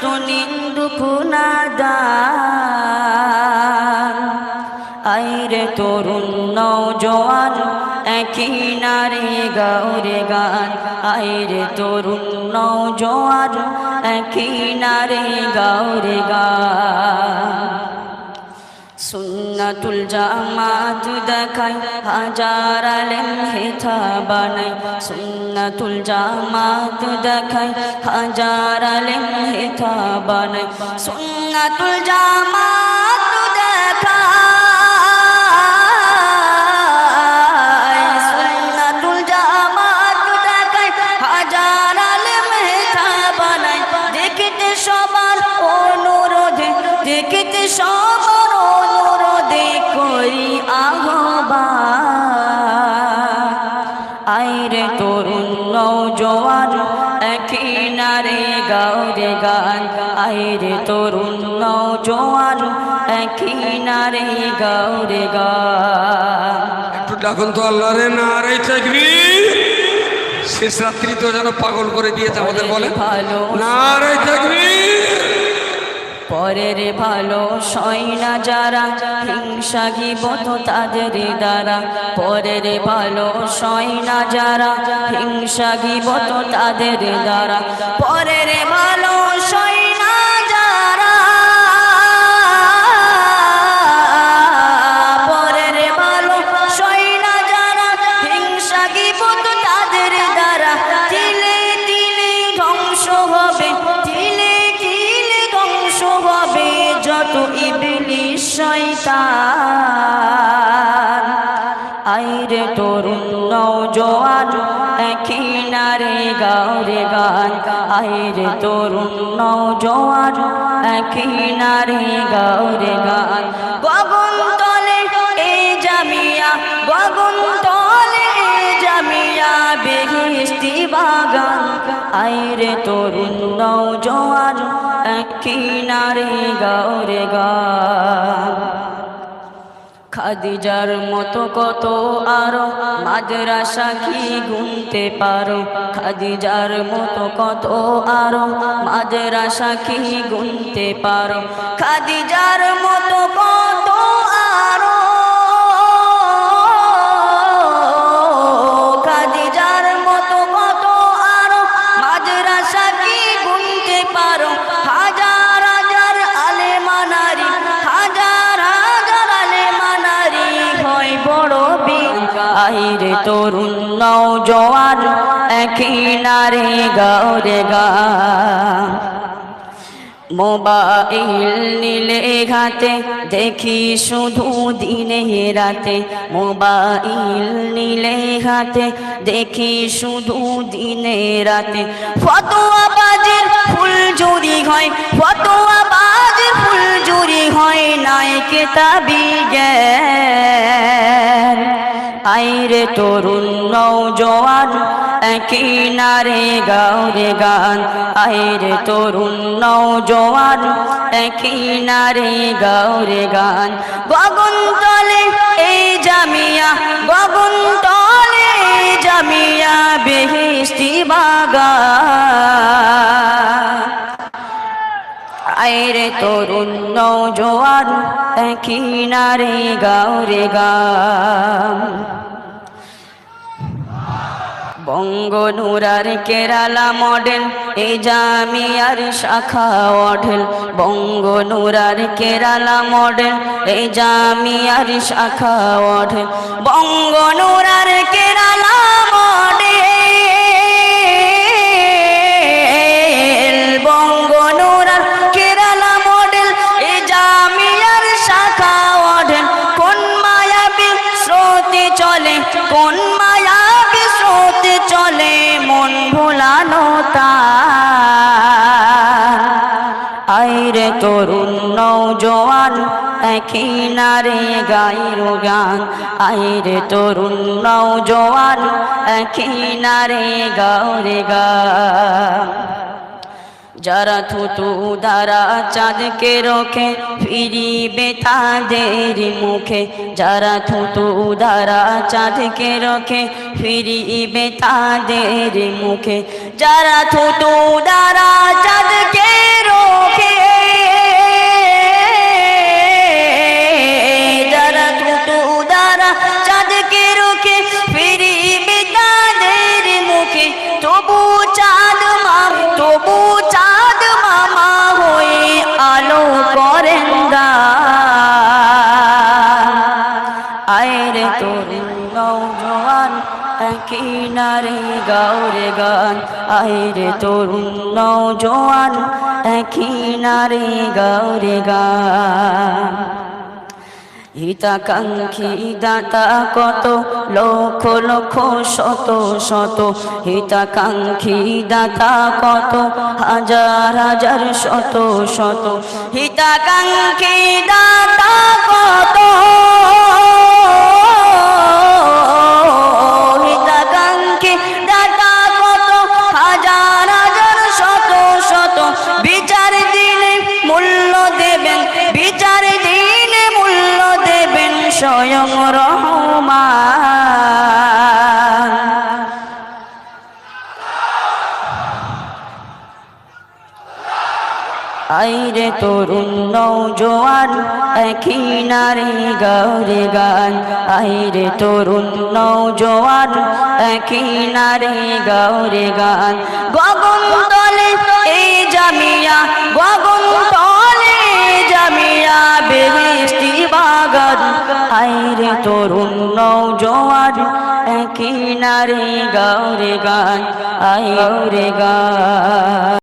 যত নিন্দুক আইরে তরুণ নৌজওয়ান একই নারে গাওরে গান। আইরে তরুণ নৌজওয়ান একই নারে গাওরে গান। সুন্নাতুল জামাত দেখাই, হাজার আলেম হেথা বানাই। সুন্নাতুল জামাত দেখাই হাজার আলেম হেথা সুন্নাতুল জামাত দেখাই সুন্নাতুল জামাত দেখাই হাজার আলেম হেথা দেখিতে সবার অনুরোধে, দেখিতে সবার অনুরোধে করি আহ্বান। আইরে তরুণ নৌজওয়ান একই নারে গাওরে গান একটু ডাকুন তো আল্লাহ রে না রে চাকরি। শেষ রাত্রি তো যেন পাগল করে দিয়েছে আমাদের বলে। ভালো না রে চাকরি। পরের ভালো সয়না যারা হিংসা গিবত তাদের দ্বারা। পরের ভালো সয়না যারা হিংসা গিবত তাদের দ্বারা। পরের ভালো তরুণ নৌজওয়ান একই নারে গাওরে গান। আইরে তরুণ নৌজওয়ান একই নারে গাওরে গান। গগন তলে এ জামিয়া গগন তলে এ জামিয়া বেহিস্তি বাগান। আইরে তরুণ নৌজওয়ান একই নারে গাওরে গান। খাদিজার মতো কত আরও মাদ্রাসা কি গুনতে পারো? খাদিজার মতো কত আরও মাদ্রাসা কি গুনতে পারো? খাদিজার মতো আইরে তরুণ নৌজওয়ান একই নারে গাওরে গা। মোবাইল নিলে ঘাতে দেখি শুধু দিনে রাতে। মোবাইল নিলে ঘাতে দেখি শুধু দিনে রাতে। ফতোয়া বাজের ফুল জুরি হয়, ফতোয়া বাজের ফুল জুরি হয়, নাই কেতাবি জ্ঞান। আইরে তরুণ নৌজওয়ান একই নারে গাওরে গান। আইরে তরুণ নৌজওয়ান একই নারে গাওরে গান। গগন তলে এই জামিয়া, গগন তলে জামিয়া বেহিস্তি বাগা আইরে তরুণ নৌজওয়ান একই নারে গাওরে গান। বঙ্গনুরার কেরালা মডেল এ জামিয়ার শাখা অঢেল বঙ্গনুরার কেরালা মডেল এ জামিয়ার শাখা অঢেল বঙ্গনুরার কেরালা তরুণ নৌজওয়ান একই নারে গাইর গান। আইরে তরুণ নৌজওয়ান একই নারে গাওরে গান। যারা থুতু দ্বারা চাঁদকে রোখে, ফিরিবে তাদের মুখে। যারা থুতু দ্বারা চাঁদকে রোখে, ফিরিবে তাদের মুখে। যারা থুতু দ্বারা তবু চাঁদ মামা হয়ে আলো করেন আয়ের তরুণ নৌজওয়ান একই নারে গাওরে গান। আয়ের তরুণ নৌজওয়ান একই নারে গাওরে গান। হিতাকাঙ্ক্ষী দাতা কত? লক্ষ লক্ষ, শত শত। হিতাকাঙ্ক্ষী দাতা কত? হাজার হাজার, শত শত। হিতাকাঙ্ক্ষী দাতা কত? তরুণ নৌজোয়ান একই নারী গৌরে গান। আইরে তরুণ নৌজোয়ান একই নারী গৌরে গান। গগন তলে এই জামিয়া, গগন তলে জামিয়া বেহেস্তি বাগান। আইরে তরুণ নৌজোয়ান একই নারী গৌরে গান। আই গৌরে গান।